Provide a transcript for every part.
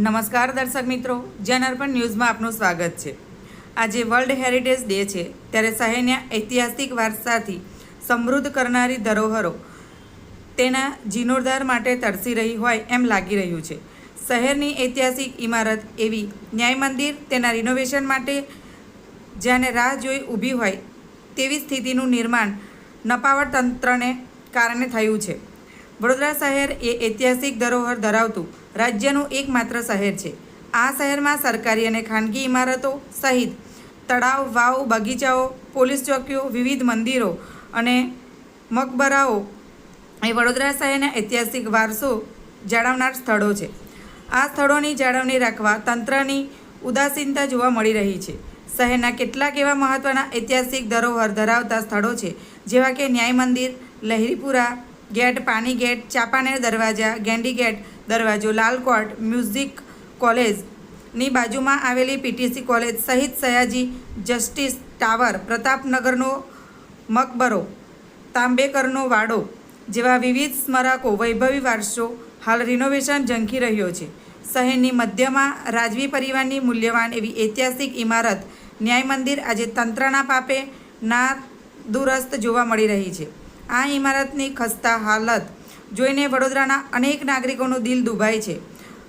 નમસ્કાર દર્શક મિત્રો, જન અર્પણ ન્યૂઝમાં આપનું સ્વાગત છે. આજે વર્લ્ડ હેરિટેજ ડે છે, ત્યારે શહેરના ઐતિહાસિક વારસાથી સમૃદ્ધ કરનારી ધરોહરો તેના જીર્ણોદ્ધાર માટે તરસી રહી હોય એમ લાગી રહ્યું છે. શહેરની ઐતિહાસિક ઇમારત એવી ન્યાય મંદિર તેના રિનોવેશન માટે જેને રાહ જોઈ ઊભી હોય તેવી સ્થિતિનું નિર્માણ નપાવટ તંત્રને કારણે થયું છે. વડોદરા શહેર એ ઐતિહાસિક ધરોહર ધરાવતું રાજ્યનું એકમાત્ર શહેર છે. આ શહેરમાં સરકારી અને ખાનગી ઇમારતો સહિત તળાવ, વાવ, બગીચાઓ, પોલીસ ચોકીઓ, વિવિધ મંદિરો અને મકબરાઓ એ વડોદરા શહેરના ઐતિહાસિક વારસો જાળવનાર સ્થળો છે. આ સ્થળોની જાળવણી રાખવા તંત્રની ઉદાસીનતા જોવા મળી રહી છે. શહેરના કેટલાક એવા મહત્ત્વના ઐતિહાસિક ધરોહર ધરાવતા સ્થળો છે, જેવા કે ન્યાય મંદિર, લહેરીપુરા ગેટ, પાણી ગેટ, ચાપાનેર દરવાજા, ગેંડી ગેટ દરવાજો, લાલ કોર્ટ, મ્યુઝિક કોલેજની બાજુમાં આવેલી પીટીસી કોલેજ સહિત સયાજી જસ્ટિસ ટાવર, પ્રતાપનગરનો મકબરો, તાંબેકરનો વાડો જેવા વિવિધ સ્મારકો વૈભવી વારસો હાલ રિનોવેશન ઝંખી રહ્યો છે. શહેરની મધ્યમાં રાજવી પરિવારની મૂલ્યવાન એવી ઐતિહાસિક ઇમારત ન્યાય મંદિર આજે તંત્રના પાપે ના દુરસ્ત જોવા મળી રહી છે. આ ઇમારતની ખસ્તા હાલત જોઈને વડોદરાના અનેક નાગરિકોનું દિલ દુભાય છે.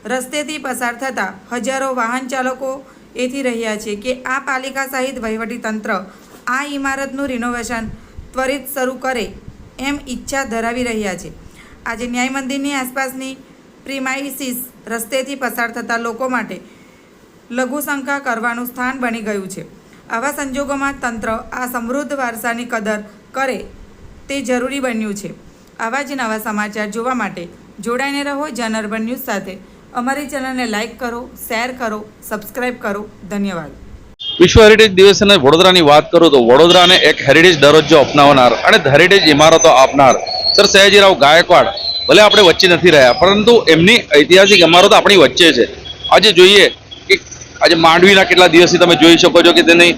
રસ્તેથી પસાર થતા હજારો વાહન ચાલકો એથી રહ્યા છે કે આ પાલિકા સહિત વહીવટી તંત્ર આ ઇમારતનું રિનોવેશન ત્વરિત શરૂ કરે એમ ઈચ્છા ધરાવી રહ્યા છે. આજે ન્યાય મંદિરની આસપાસની પ્રિમાઇસીસ રસ્તેથી પસાર થતા લોકો માટે લઘુશંકા કરવાનું સ્થાન બની ગયું છે. આવા સંજોગોમાં તંત્ર આ સમૃદ્ધ વારસાની કદર કરે તે જરૂરી બન્યું છે. આવા જ નવા સમાચાર જોવા માટે જોડાઈને રહો જન અર્બન ન્યૂઝ સાથે. અમારી ચેનલને લાઇક કરો, શેર કરો સબસ્ક્રાઈબ કરો. ધન્યવાદ. વિશ્વ હેરિટેજ દિવસ અને વડોદરાની વાત કરું તો વડોદરાને એક હેરિટેજ દરજ્જો અપનાવનાર અને હેરિટેજ ઇમારતો આપનાર સર સયાજીરાવ ગાયકવાડ ભલે આપણે વચ્ચે નથી રહ્યા, પરંતુ એમની ઐતિહાસિક ઇમારતો આપણી વચ્ચે છે. આજે જોઈએ કે આજે માંડવીના કેટલા દિવસથી તમે જોઈ શકો છો કે તેની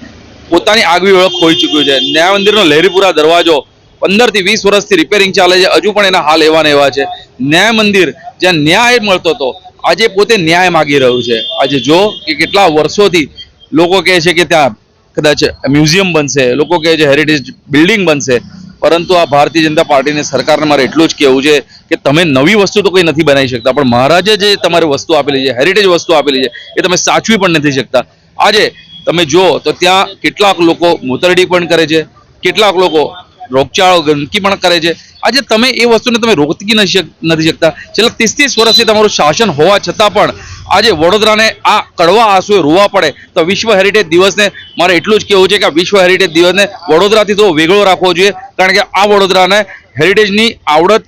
પોતાની આગવી ઓળખ ખોઈ ચૂક્યું છે. ન્યાય મંદિરનો લહેરીપુરા દરવાજો પંદરથી વીસ વર્ષથી રિપેરિંગ ચાલે છે. હજુ પણ એના હાલ એવા એવા છે. ન્યાય મંદિર જ્યાં ન્યાય મળતો હતો આજે પોતે ન્યાય માગી રહ્યું છે. આજે જો કે કેટલા વર્ષોથી લોકો કહે છે કે ત્યાં કદાચ મ્યુઝિયમ બનશે, લોકો કહે છે હેરિટેજ બિલ્ડિંગ બનશે, પરંતુ આ ભારતીય જનતા પાર્ટીને સરકારને મારે એટલું જ કહેવું છે કે તમે નવી વસ્તુ તો કંઈ નથી બનાવી શકતા, પણ મહારાજે જે તમારે વસ્તુ આપેલી છે હેરિટેજ વસ્તુ આપેલી છે, એ તમે સાચવી પણ નથી શકતા. આજે તમે જુઓ તો ત્યાં કેટલાક લોકો મોતરડી પણ કરે છે, કેટલાક લોકો રોગચાળો, ગંદકી પણ કરે છે. આજે તમે એ વસ્તુને તમે રોકી નથી શકતા. છેલ્લા ત્રીસ ત્રીસ વર્ષથી તમારું શાસન હોવા છતાં પણ આજે વડોદરાને આ કડવા આંસુએ રોવા પડે તો વિશ્વ હેરિટેજ દિવસને મારે એટલું જ કહેવું છે કે વિશ્વ હેરિટેજ દિવસને વડોદરાથી તો વેગળો રાખવો જોઈએ. કારણ કે આ વડોદરાને હેરિટેજની આવડત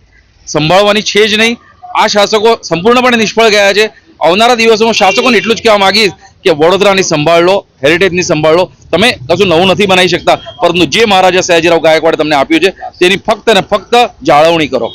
સંભાળવાની છે જ નહીં. આ શાસકો સંપૂર્ણપણે નિષ્ફળ ગયા છે. આવનારા દિવસોમાં શાસકોને એટલું જ કહેવા માંગીશ કે વડોદરાની સંભાળ લો હેરિટેજની સંભાળ લો તમે કશું નવું નથી બનાવી શકતા. પરંતુ જે મહારાજા સયાજીરાવ ગાયકવાડે તમને આપ્યું છે, તેની ફક્ત ને ફક્ત જાળવણી કરો.